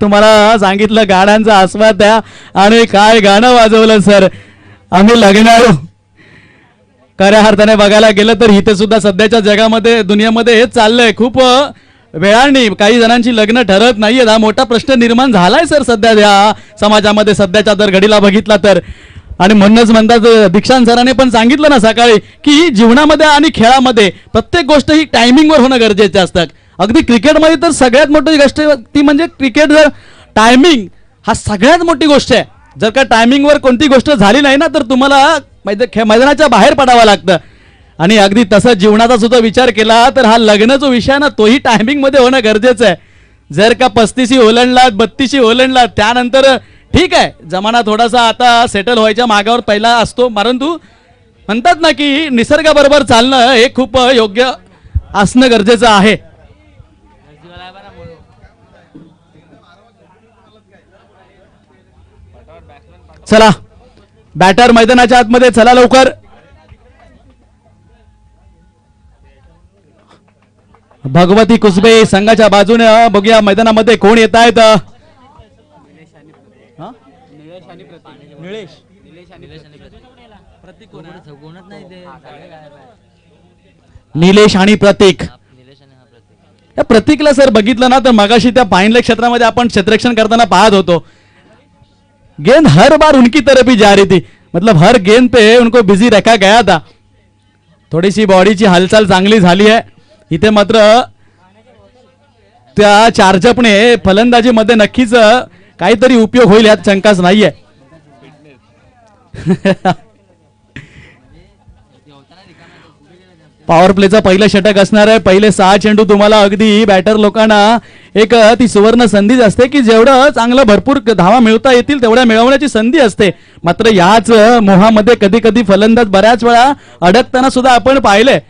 तुम्हाला सांगितलं गाण्यांचा आस्वाद द्या. आणि काय गाणं वाजवलं सर? आम्ही लग्नाळू. खऱ्या अर्थाने बघायला गेलं तर इथे सुद्धा सध्याच्या जगामध्ये दुनियामध्ये हेच चाललंय. खूप वेळाने काही जणांची लग्न ठरत नाहीयेत. हा मोठा प्रश्न निर्माण झालाय सर सध्या. या समाजामध्ये सध्याच्या जर घडीला बघितला तर. आणि म्हणूनच म्हणतात दीक्षांत सरांनी पण सांगितलं ना सकाळी की जीवनामध्ये आणि खेळामध्ये प्रत्येक गोष्ट ही टायमिंगवर होणं गरजेचं असतात अगदी क्रिकेटमध्ये तर सगळ्यात मोठी गोष्ट ती म्हणजे क्रिकेट जर टायमिंग हा सगळ्यात मोठी गोष्ट आहे. जर का टायमिंगवर कोणती गोष्ट झाली नाही ना तर तुम्हाला मैद- खे- मैदानाच्या बाहेर पडावं लागतं. आणि अगदी तसं जीवनाचा सुद्धा विचार केला तर हा लग्न जो विषय ना तोही टायमिंगमध्ये होणं गरजेचं आहे. जर का पस्तीशी ओलंडला बत्तीशी ओलंडला त्यानंतर ठीक आहे जमाना थोडासा आता सेटल व्हायच्या मागावर पहिला असतो. परंतु म्हणतात ना की निसर्गाबरोबर चालणं हे खूप योग्य असणं गरजेचं आहे. चला. बॅटर मैदानाच्या आतमध्ये चला लवकर. भगवती कुसबे संघाच्या बाजूने बघूया मैदानामध्ये कोण येत आहेत. निलेश आणि प्रतीक. या प्रतीकला सर बघितलं ना तर मगाशी त्या पाइनले क्षेत्रामध्ये आपण क्षेत्ररक्षण करताना पाहत होतो. गेंद हर बार उनकी तरफ ही जा रही थी। मतलब हर गेंद पे उनको बिजी रखा गया था। थोडीशी बॉडीची हालचाल चांगली झाली आहे इथे मात्र त्या चार्जअपने फलंदाजीमध्ये नक्कीच काहीतरी उपयोग होईल यात शंकाच नाहीये. पॉवर प्लेचा पहिलं षटक असणार आहे. पहिले सहा चेंडू तुम्हाला अगदी बॅटर लोकांना एक ती सुवर्ण संधीच असते की जेवढं चांगलं भरपूर धावा मिळवता येतील तेवढ्या मिळवण्याची संधी असते. मात्र याच मोहामध्ये कधी कधी फलंदाज बऱ्याच वेळा अडकताना सुद्धा आपण पाहिलंय.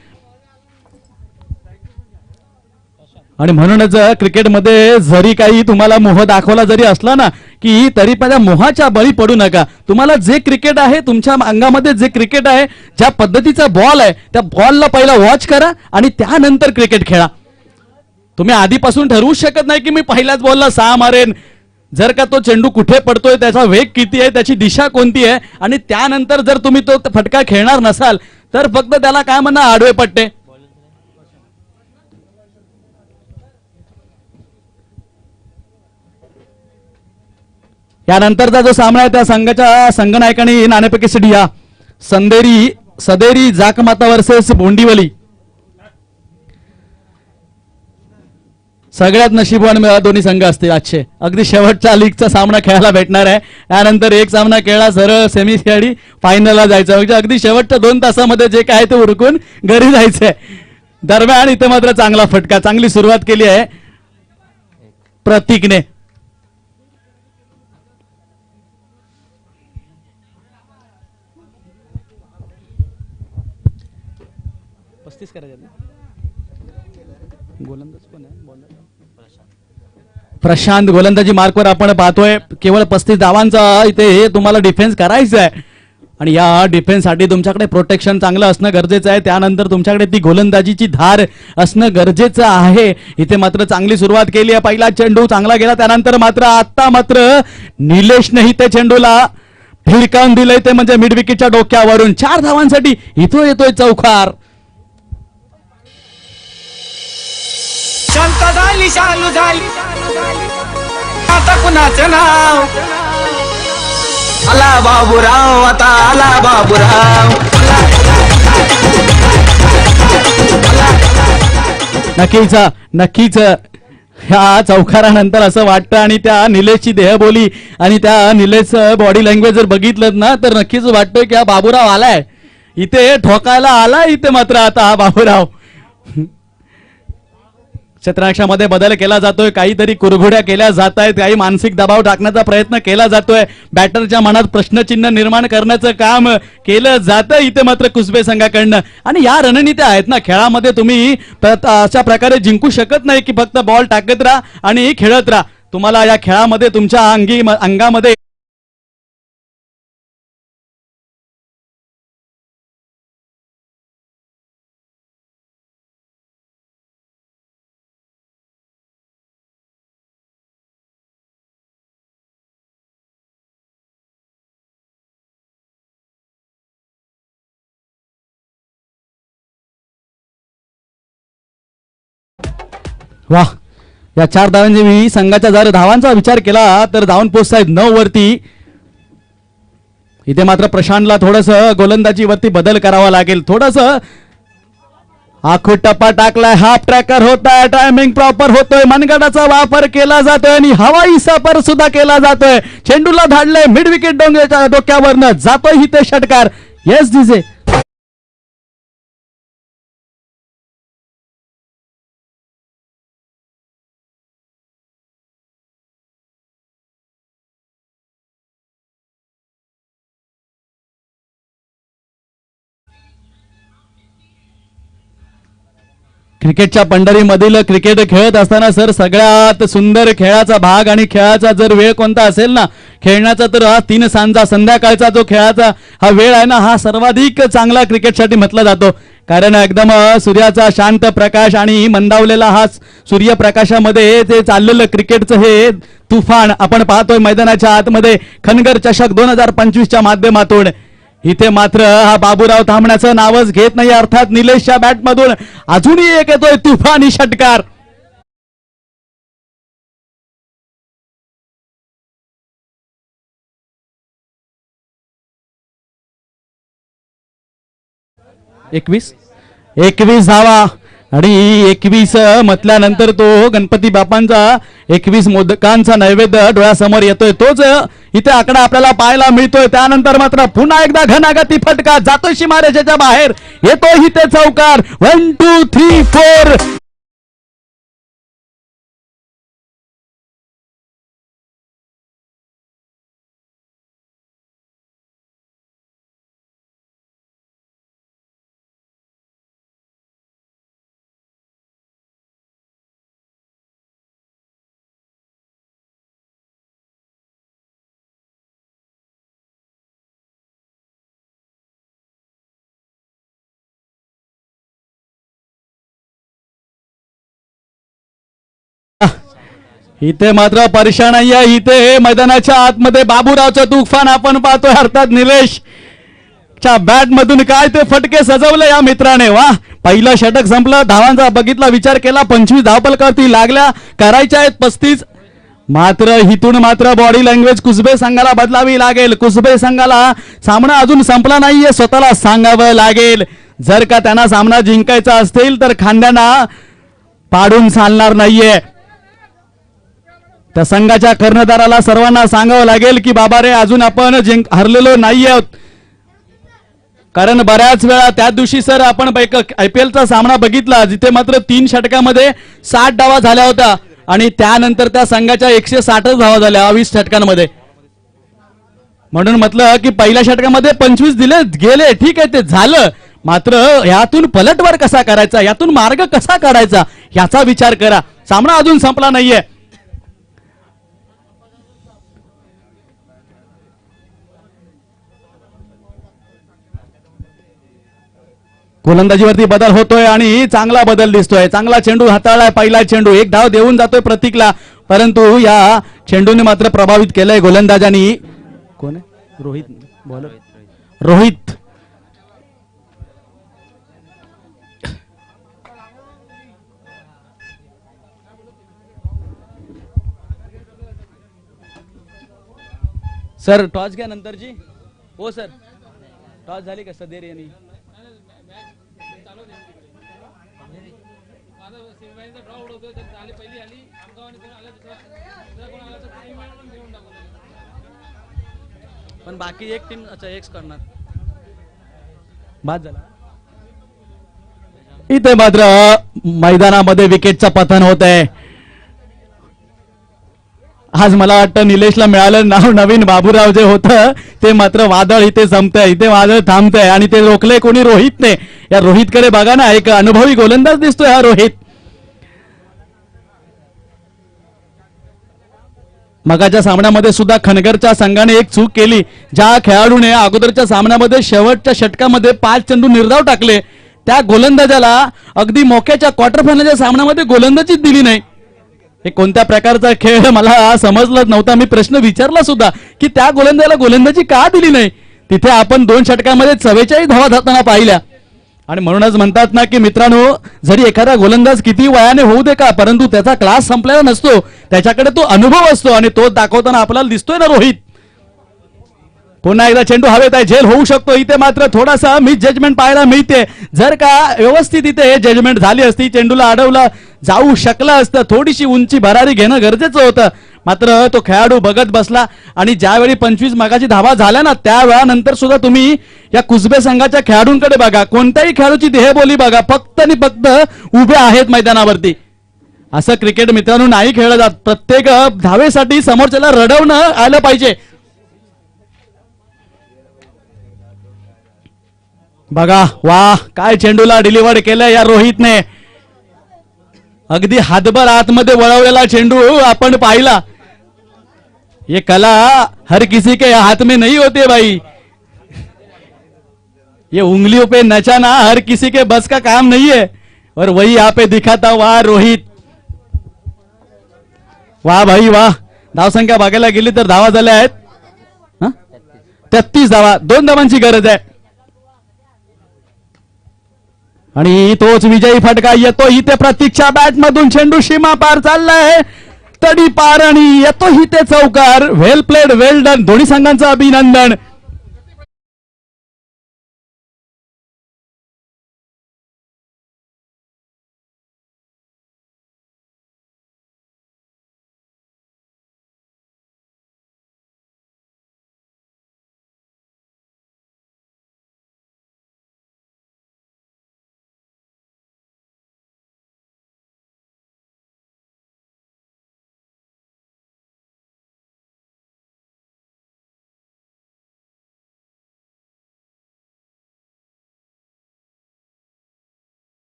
आणि म्हणूनच क्रिकेटमध्ये जरी काही तुम्हाला मोह दाखवला जरी असला ना की तरी पण त्या मोहाच्या बळी पडू नका. तुम्हाला जे क्रिकेट आहे तुमच्या अंगामध्ये जे क्रिकेट आहे ज्या पद्धतीचा बॉल आहे त्या बॉलला पहिला वॉच करा आणि त्यानंतर क्रिकेट खेळा. तुम्ही आधीपासून ठरवू शकत नाही की मी पहिल्याच बॉलला सहा मारेन. जर का तो चेंडू कुठे पडतोय त्याचा वेग किती आहे त्याची दिशा कोणती आहे आणि त्यानंतर जर तुम्ही तो फटका खेळणार नसाल तर फक्त त्याला काय म्हणा आडवे पट्टे. यानंतरचा जो सामना आहे त्या संघाच्या संघनायकांनी नाणेपैकी सिडिया संदेरी सदेरी जाकमाता वर्सेस बोंडीवली. सगळ्यात नशीबवान मिळा दोन्ही संघ असतील आजचे. अगदी शेवटच्या लीगचा सामना खेळायला भेटणार आहे. त्यानंतर एक सामना खेळला सरळ सेमी खेळी फायनलला जायचं. म्हणजे अगदी शेवटच्या दोन तासामध्ये जे काय ते उरकून घरी जायचंय. दरम्यान इथे मात्र चांगला फटका. चांगली सुरुवात केली आहे. प्रतीकने. पस्तीस करायचे गोलंदाज कोण आहे? प्रशांत. गोलंदाजी मार्कवर आपण पाहतोय. केवळ पस्तीस धावांचा इथे तुम्हाला डिफेन्स करायचं आहे आणि या डिफेन्ससाठी तुमच्याकडे प्रोटेक्शन चांगलं असणं गरजेचं आहे. त्यानंतर तुमच्याकडे ती गोलंदाजीची धार असणं गरजेचं आहे. इथे मात्र चांगली सुरुवात केली आहे. पहिला चेंडू चांगला गेला. त्यानंतर मात्र आता मात्र निलेशनेही त्या चेंडूला. भिडकावून दिलंय ते म्हणजे मिड विकेटच्या डोक्यावरून. चार धावांसाठी इथं येतोय चौकार झाली शालू झाली. आता कुणाचं नाव? आला बाबूराव आता आला बाबूराव. नक्कीच नक्कीच. ह्या चौकारानंतर असं वाटतं आणि त्या निलेशची देहबोली आणि त्या निलेश बॉडी लँग्वेज जर बघितलं ना तर नक्कीच वाटतंय की हा बाबूराव आलाय. इथे ठोकायला आला इथे मात्र आता हा बाबूराव. क्षेत्ररक्षामध्ये बदल केला जातोय काहीतरी कुरघोड्या केल्या जात आहेत काही मानसिक दबाव टाकण्याचा प्रयत्न केला जातोय. बॅटरच्या मनात प्रश्नचिन्ह निर्माण करण्याचं काम केलं जातं इथे मात्र कुसबे संघाकडनं. आणि या रणनीत्या आहेत ना खेळामध्ये तुम्ही अशा प्रकारे जिंकू शकत नाही की फक्त बॉल टाकत राहा आणि खेळत राहा. तुम्हाला या खेळामध्ये तुमच्या अंगी अंगामध्ये वा या चार धावांचे मी संघाच्या जर धावांचा विचार केला तर धावून पोस्ट आहेत नऊ वरती. इथे मात्र प्रशांतला थोडस गोलंदाजी वरती बदल करावा लागेल. थोडस आखू टप्पा टाकलाय हाफ ट्रॅकर होताय टायमिंग प्रॉपर होतोय. मनगडाचा वापर केला जातोय आणि हवाई सापर सुद्धा केला जातोय. चेंडूला धाडलंय मिड विकेट डोंगरच्या डोक्यावरनं जातोय हिते षटकार. येस दिजे क्रिकेटच्या पंढरीमधील क्रिकेट खेळत असताना सर सगळ्यात सुंदर खेळाचा भाग आणि खेळाचा जर वेळ कोणता असेल ना खेळण्याचा तर हा तीन सांजा संध्याकाळचा जो खेळाचा हा वेळ आहे ना हा सर्वाधिक चांगला क्रिकेटसाठी म्हटला जातो. कारण एकदम सूर्याचा शांत प्रकाश आणि मंदावलेला हा सूर्यप्रकाशामध्ये जे चाललेलं क्रिकेटचं हे तुफान आपण पाहतोय मैदानाच्या आतमध्ये खनगर चषक दोन हजार पंचवीसच्या माध्यमातून. इथे मात्र हा बाबूराव थांबण्याचं नावच घेत नाही अर्थात निलेशच्या बॅटमधून अजूनही एक येतोय तुफानी षटकार. एकवीस. एकवीस धावा. आणि एकवीस म्हटल्यानंतर तो गणपती बापांचा एकवीस मोदकांचा नैवेद्य डोळ्यासमोर येतोय. तोच इथे आकडा आपल्याला पाहायला मिळतोय. त्यानंतर मात्र पुन्हा एकदा घनागती फटका जातोय सीमारेषेच्या बाहेर. येतोय इथे चौकार. वन टू थ्री फोर इथे मात्र परेशान नाहीये. इथे हे मैदानाच्या आतमध्ये बाबूरावचं तुफान आपण पाहतोय. अर्थात निलेश च्या बॅट मधून काय ते फटके सजवले या मित्राने. वा पहिलं षटक संपलं. धावांचा बघितला विचार केला. पंचवीस धावपलकावरती लागल्या. करायच्या आहेत पस्तीस. मात्र हिथून मात्र बॉडी लँग्वेज कुसबे संघाला बदलावी लागेल. कुसबे संघाला सामना अजून संपला नाहीये. स्वतःला सांगावं लागेल. जर का त्यांना सामना जिंकायचा असतील तर खांद्यांना पाडून चालणार नाहीये. त्या संघाच्या कर्णधाराला सर्वांना सांगावं लागेल की बाबा रे अजून आपण जिंक हरलेलो नाही आहोत. कारण बऱ्याच वेळा त्या दिवशी सर आपण आयपीएलचा सामना बघितला जिथे मात्र तीन षटकामध्ये साठ डावा झाल्या होत्या आणि त्यानंतर त्या संघाच्या एकशे साठच धावा झाल्या वीस षटकांमध्ये. म्हणून म्हटलं की पहिल्या षटकामध्ये पंचवीस दिले गेले ठीक आहे ते झालं. मात्र यातून पलटवार कसा करायचा? यातून मार्ग कसा काढायचा? याचा विचार करा. सामना अजून संपला नाहीये. गोलंदाजीवरती बदल होतोय आणि चांगला बदल दिसतोय. चांगला चेंडू हाताळलाय पहिला चेंडू. एक धाव देऊन जातोय प्रतीकला. परंतु या चेंडूने मात्र प्रभावित केलंय गोलंदाजांनी. कोण आहे? Rohit. Bowler Rohit. Sir toss घ्या नंतरची. हो सर. टॉस झाली का सदेर यांनी? पण घेऊन टाकून पण बाकी एक टीम अच्छा एकच करणार. बाद झाला. इथे मात्र मैदानामध्ये विकेटचं पतन होत आहे आज मला वाटतं निलेशला मिळालं नाव नवीन बाबूराव जे होतं ते मात्र वादळ इथे संपतंय इथे वादळ थांबतंय आणि ते रोखले कोणी रोहितने. या रोहितकडे बघा ना एक अनुभवी गोलंदाज दिसतोय हा रोहित. मगाच्या सामन्यामध्ये सुद्धा खनगरच्या संघाने एक चूक केली. ज्या खेळाडूने अगोदरच्या सामन्यामध्ये शेवटच्या षटकामध्ये पाच चेंडू निर्धाव टाकले त्या गोलंदाजाला अगदी मोक्याच्या क्वार्टर फायनलच्या सामन्यामध्ये गोलंदाजीच दिली नाही. हे कोणत्या प्रकारचा खेळ मला समजलाच नव्हता. मी प्रश्न विचारला सुद्धा की त्या गोलंदाजाला गोलंदाजी का दिली नाही? तिथे आपण दोन षटकामध्ये चव्वेचाळीस धावा जाताना पाहिल्या. आणि म्हणूनच म्हणतात ना की मित्रांनो जरी एखादा गोलंदाज किती वयाने होऊ दे का परंतु त्याचा क्लास संपलेला नसतो. त्याच्याकडे तो अनुभव असतो आणि तो दाखवताना आपल्याला दिसतोय ना रोहित. पुन्हा एकदा चेंडू हवेत आहे झेल होऊ शकतो. इथे मात्र थोडासा मिस जजमेंट पाहायला मिळते. जर का व्यवस्थित इथे जजमेंट झाली असती चेंडूला अडवलं जाऊ शकला असतं. थोडीशी उंची भरारी घेणं गरजेचं होतं. मात्र तो खेळाडू बघत बसला आणि ज्यावेळी पंचवीस मागाची धावा झाल्या ना त्या वेळानंतर सुद्धा तुम्ही या कुसबे संघाच्या खेळाडूंकडे बघा. कोणत्याही खेळाडूची देहबोली बघा. फक्त आणि फक्त उभे आहेत मैदानावरती. असं क्रिकेट मित्रांनो नाही खेळलं जात. प्रत्येक धावेसाठी समोरच्याला रडवणं आलं पाहिजे. बघा वा काय चेंडूला डिलिव्हर केलं या रोहितने. अगदी हातभर आतमध्ये वळवलेला चेंडू आपण पाहिला. ये कला हर किसी के हाथ में नहीं होती भाई। ये उंगलियों पे नचाना हर किसी के बस का काम नहीं है। और वही यहाँ पे दिखाता वाह रोहित। वाह भाई वाह। धावसंख्या बघायला गेली तर धावा झाल्या आहेत तेहतीस धावा दोन धावांची गरज आहे आणि तोच विजयी फटका येतो इथे प्रतीक्षा बॅट मधून चेंडू सीमा पार चाललाय तडी पारणी येतो ही ते चौकार. वेल प्लेड वेल डन दोन्ही संघांचं अभिनंदन.